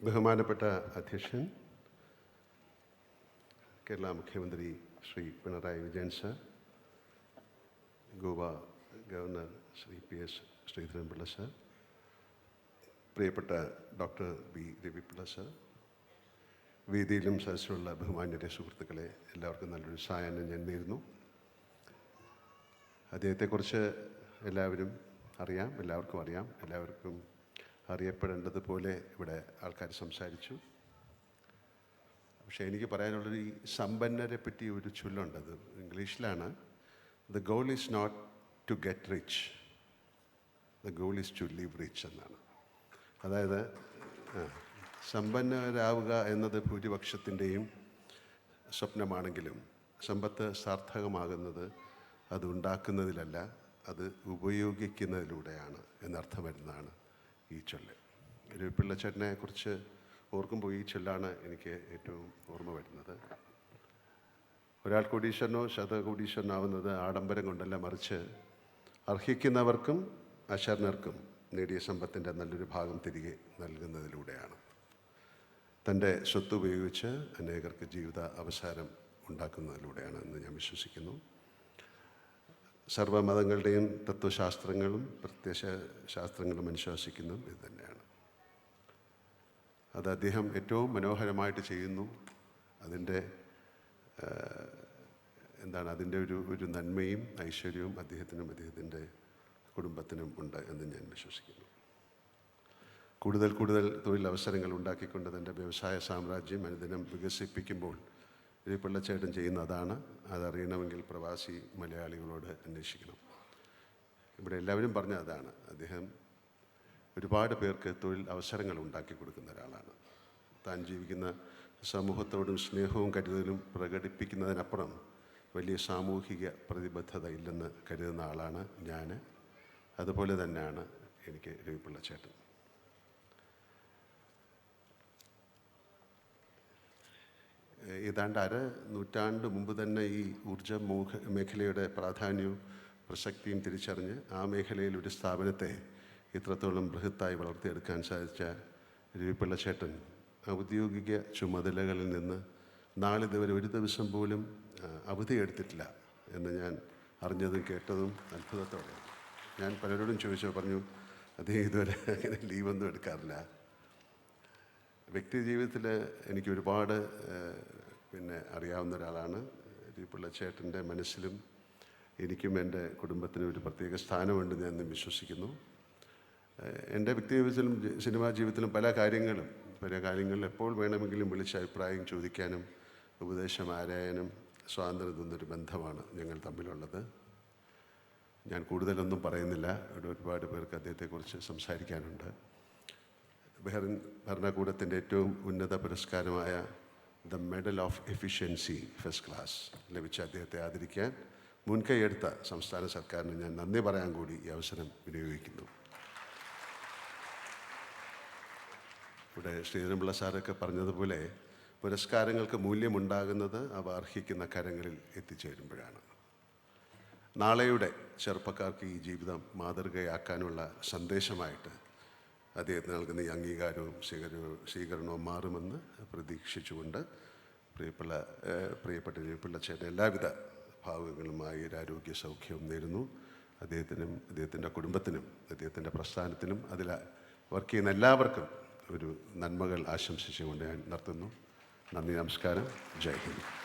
ബഹുമാനപ്പെട്ട അധ്യക്ഷൻ കേരള മുഖ്യമന്ത്രി Shri Pinarayi Vijayan sir Goa governor Shri P S Sreedharan Pillai sir പ്രിയപ്പെട്ട ഡോക്ടർ ബി രവിപിള്ള സാർ വേദിയിലും സദസ്സിലുള്ള ബഹുമാന്യരെ സുഹൃത്തുക്കളെ എല്ലാവർക്കും നല്ലൊരു സായാഹ്നം ഞാൻ നേരുന്നു. അദ്ദേഹത്തെക്കുറിച്ച് എല്ലാവരും അറിയാം എല്ലാവർക്കും അറിയാം എല്ലാവർക്കും അറിയപ്പെടേണ്ടതുപോലെ ഇവിടെ ആൾക്കാർ സംസാരിച്ചു. പക്ഷേ എനിക്ക് പറയാനുള്ളത് ഈ സമ്പന്നരെ പറ്റി ഒരു ചൊല്ലുണ്ടത് ഇംഗ്ലീഷിലാണ്. The goal is not to get rich the goal is to leave rich എന്നാണ്. അതായത് സമ്പന്നരാവുക എന്നത് ഭൂരിപക്ഷത്തിന്റെയും സ്വപ്നമാണെങ്കിലും സമ്പത്ത് സാർത്ഥകമാകുന്നത് അത് ഉണ്ടാക്കുന്നതിലല്ല അത് ഉപയോഗിക്കുന്നതിലൂടെയാണ് എന്നർത്ഥം വരുന്നതാണ്. ഈ ചൊല്ല്. ഒരു പിള്ളച്ചേട്ടനെ കുറിച്ച് ഓർക്കുമ്പോൾ ഈ ചൊല്ലാണ് എനിക്ക് ഏറ്റവും ഓർമ്മ വരുന്നത്. ഒരാൾ കോടീശ്വരനോ ശതകോടീശ്വരനാവുന്നത് ആഡംബരം കൊണ്ടല്ല മറിച്ച് അർഹിക്കുന്നവർക്കും അശരണർക്കും നേടിയ സമ്പത്തിന്റെ നല്ലൊരു ഭാഗം തിരികെ നൽകുന്നതിലൂടെയാണ്. തന്റെ സ്വത്ത് ഉപയോഗിച്ച് അനേകർക്ക് ജീവിത അവസാനം ഉണ്ടാക്കുന്നതിലൂടെയാണ് എന്ന് ഞാൻ വിശ്വസിക്കുന്നു. സർവമതങ്ങളുടെയും തത്വശാസ്ത്രങ്ങളും പ്രത്യക്ഷ ശാസ്ത്രങ്ങളും അനുശാസിക്കുന്നതും ഇത് തന്നെയാണ്. അത് അദ്ദേഹം ഏറ്റവും മനോഹരമായിട്ട് ചെയ്യുന്നു. അതിന്റെ എന്താണ് അതിന്റെ ഒരു ഒരു നന്മയും ഐശ്വര്യവും അദ്ദേഹത്തിനും അദ്ദേഹത്തിന്റെ കുടുംബത്തിനും ഉണ്ട് എന്ന് ഞാൻ വിശ്വസിക്കുന്നു. കൂടുതൽ കൂടുതൽ തൊഴിലവസരങ്ങൾ ഉണ്ടാക്കിക്കൊണ്ട് തന്റെ വ്യവസായ സാമ്രാജ്യം അനുദിനം വികസിപ്പിക്കുമ്പോൾ ഈ പിള്ളച്ചേട്ടൻ ചെയ്യുന്ന അതാണ്. അതറിയണമെങ്കിൽ പ്രവാസി മലയാളികളോട് അന്വേഷിക്കണം. ഇവിടെ എല്ലാവരും പറഞ്ഞ അതാണ്. അദ്ദേഹം ഒരുപാട് പേർക്ക് തൊഴിൽ അവസരങ്ങൾ ഉണ്ടാക്കി കൊടുക്കുന്ന ഒരാളാണ്. താൻ ജീവിക്കുന്ന സമൂഹത്തോടും സ്നേഹവും കരുതലും പ്രകടിപ്പിക്കുന്നതിനപ്പുറം വലിയ സാമൂഹിക പ്രതിബദ്ധത ഇല്ലെന്ന് കരുതുന്ന ആളാണ് ഞാൻ അതുപോലെ തന്നെയാണ് എനിക്ക് രവിപിള്ള ചേട്ടൻ ഏതാണ്ട് അര നൂറ്റാണ്ട് മുമ്പ് തന്നെ ഈ ഊർജ മൂഖ മേഖലയുടെ പ്രാധാന്യവും പ്രസക്തിയും തിരിച്ചറിഞ്ഞ് ആ മേഖലയിൽ ഒരു സ്ഥാപനത്തെ ഇത്രത്തോളം ബൃഹത്തായി വളർത്തിയെടുക്കാൻ സാധിച്ച രവിപിള്ള ചേട്ടൻ ഔദ്യോഗിക ചുമതലകളിൽ നിന്ന് നാളിതുവരെ ഒരു ദിവസം പോലും അവധി എടുത്തിട്ടില്ല എന്ന് ഞാൻ അറിഞ്ഞതും കേട്ടതും അത്ഭുതത്തോടെയാണ് ഞാൻ പലരോടും ചോദിച്ചോ പറഞ്ഞു അദ്ദേഹം ഇതുവരെ അങ്ങനെ ലീവൊന്നും എടുക്കാറില്ല. വ്യക്തി ജീവിതത്തിൽ എനിക്ക് ഒരുപാട് പിന്നെ അറിയാവുന്ന ഒരാളാണ്. ഈ ചേട്ടന്റെ മനസ്സിലും എനിക്കും എന്റെ കുടുംബത്തിനും ഒരു പ്രത്യേക സ്ഥാനമുണ്ട് ഞാൻ വിശ്വസിക്കുന്നു. എന്റെ വ്യക്തി ജീവിതത്തിലും ജ- സിനിമാ ജീവിതത്തിലും പല കാര്യങ്ങളും പല കാര്യങ്ങളിൽ എപ്പോൾ വേണമെങ്കിലും വിളിച്ച് അഭിപ്രായം ചോദിക്കാനും ഉപദേശം ആരായാനും സ്വാതന്ത്ര്യം തന്നൊരു ബന്ധമാണ് ഞങ്ങൾ തമ്മിലുള്ളത്. ഞാൻ കൂടുതലൊന്നും പറയുന്നില്ല. ഇവിടെ ഒരുപാട് പേർക്ക് അദ്ദേഹത്തെക്കുറിച്ച് സംസാരിക്കാനുണ്ട്. ബഹ്റിൻ ഭരണകൂടത്തിന്റെ ഏറ്റവും ഉന്നത പുരസ്കാരമായ the medal of efficiency first class ലഭിച്ച അദ്ദേഹത്തെ ആദരിക്കാൻ മുൻകൈയെടുത്ത സംസ്ഥാന സർക്കാരിന് ഞാൻ നന്ദി പറയാൻ കൂടി ഈ അവസരം വിനിയോഗിക്കുന്നു. ഇവിടെ ശ്രീധരൻപിള്ള സാറൊക്കെ പറഞ്ഞതുപോലെ പുരസ്കാരങ്ങൾക്ക് മൂല്യമുണ്ടാകുന്നത് അവ അർഹിക്കുന്ന കരങ്ങളിൽ എത്തിച്ചേരുമ്പോഴാണ്. നാളെയുടെ ചെറുപ്പക്കാർക്ക് ഈ ജീവിതം മാതൃകയാക്കാനുള്ള സന്ദേശമായിട്ട് അദ്ദേഹത്തിന് നൽകുന്ന ഈ അംഗീകാരവും സ്വീകരണവും സ്വീകരണവും മാറുമെന്ന് പ്രതീക്ഷിച്ചുകൊണ്ട് പ്രിയപ്പിള്ള പ്രിയപ്പെട്ട രവിപിള്ള ചേട്ടൻ എല്ലാവിധ ഭാവുകങ്ങളുമായി ഒരു ആരോഗ്യ സൗഖ്യവും നേരുന്നു. അദ്ദേഹത്തിനും അദ്ദേഹത്തിന്റെ കുടുംബത്തിനും അദ്ദേഹത്തിന്റെ പ്രസ്ഥാനത്തിനും അതിൽ വർക്ക് ചെയ്യുന്ന എല്ലാവർക്കും ഒരു നന്മകൾ ആശംസിച്ചുകൊണ്ട് ഞാൻ നടത്തുന്നു നന്ദി നമസ്കാരം. ജയ് ഹിന്ദ്.